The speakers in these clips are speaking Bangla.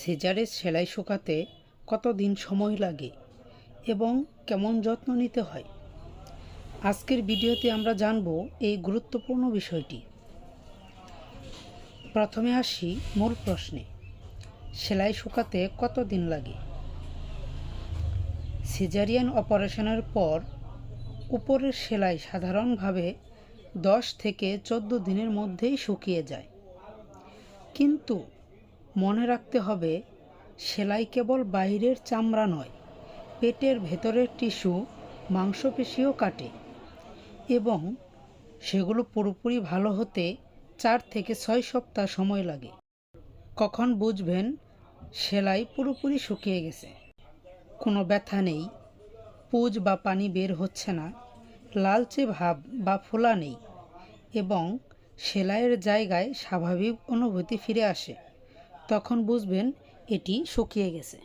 সিজারের সেলাই শুকাতে কতদিন সময় লাগে এবং কেমন যত্ন নিতে হয়? আজকের ভিডিওতে আমরা জানব এই গুরুত্বপূর্ণ বিষয়টি। প্রথমে আসি মূল প্রশ্নে, সেলাই শুকাতে কতদিন লাগে? সিজারিয়ান অপারেশনের পর উপরের সেলাই সাধারণভাবে দশ থেকে চোদ্দ দিনের মধ্যেই শুকিয়ে যায়। কিন্তু মনে রাখতে হবে, সেলাই কেবল বাইরের চামড়া নয়, পেটের ভেতরের টিস্যু, মাংসপেশিও কাটে এবং সেগুলো পুরোপুরি ভালো হতে চার থেকে ছয় সপ্তাহ সময় লাগে। কখন বুঝবেন, সেলাই পুরোপুরি শুকিয়ে গেছে। কোনো ব্যথা নেই, পুজ বা পানি বের হচ্ছে না, লালচে ভাব বা ফোলা নেই এবং সেলাইয়ের জায়গায় স্বাভাবিক অনুভূতি ফিরে আসে। তখন বুঝবেন এটি শুকিয়ে গেছে।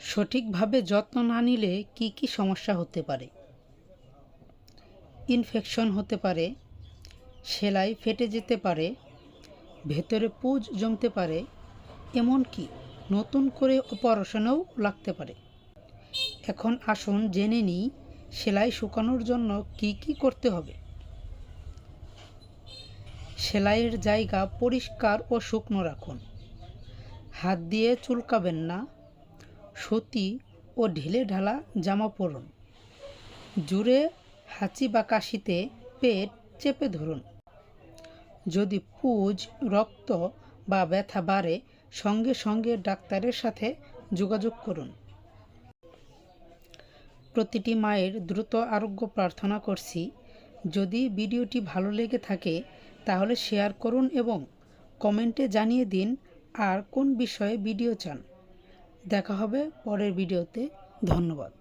সঠিকভাবে যত্ন না নিলে কি কি সমস্যা হতে পারে? ইনফেকশন হতে পারে, সেলাই ফেটে যেতে পারে, ভেতরে পুজ জমতে পারে, এমনকি নতুন করে অপারেশনেও লাগতে পারে। এখন আসুন জেনে নিই সেলাই শুকানোর জন্য কি কি করতে হবে। সেলাইয়ের জায়গা পরিষ্কার ও শুকনো রাখুন। হাত দিয়ে চুলকাবেন না। সুতি ও ঢিলে ঢালা জামা পরুন। জুড়ে হাঁচি বা কাশিতে পেট চেপে ধরুন। যদি পুজ, রক্ত বা ব্যথা বাড়ে, সঙ্গে সঙ্গে ডাক্তারের সাথে যোগাযোগ করুন। প্রতিটি মায়ের দ্রুত আরোগ্য প্রার্থনা করছি। যদি ভিডিওটি ভালো লেগে থাকে, তাহলে শেয়ার করুন এবং কমেন্টে জানিয়ে দিন আর কোন বিষয়ে ভিডিও চান? দেখা হবে পরের ভিডিওতে। ধন্যবাদ।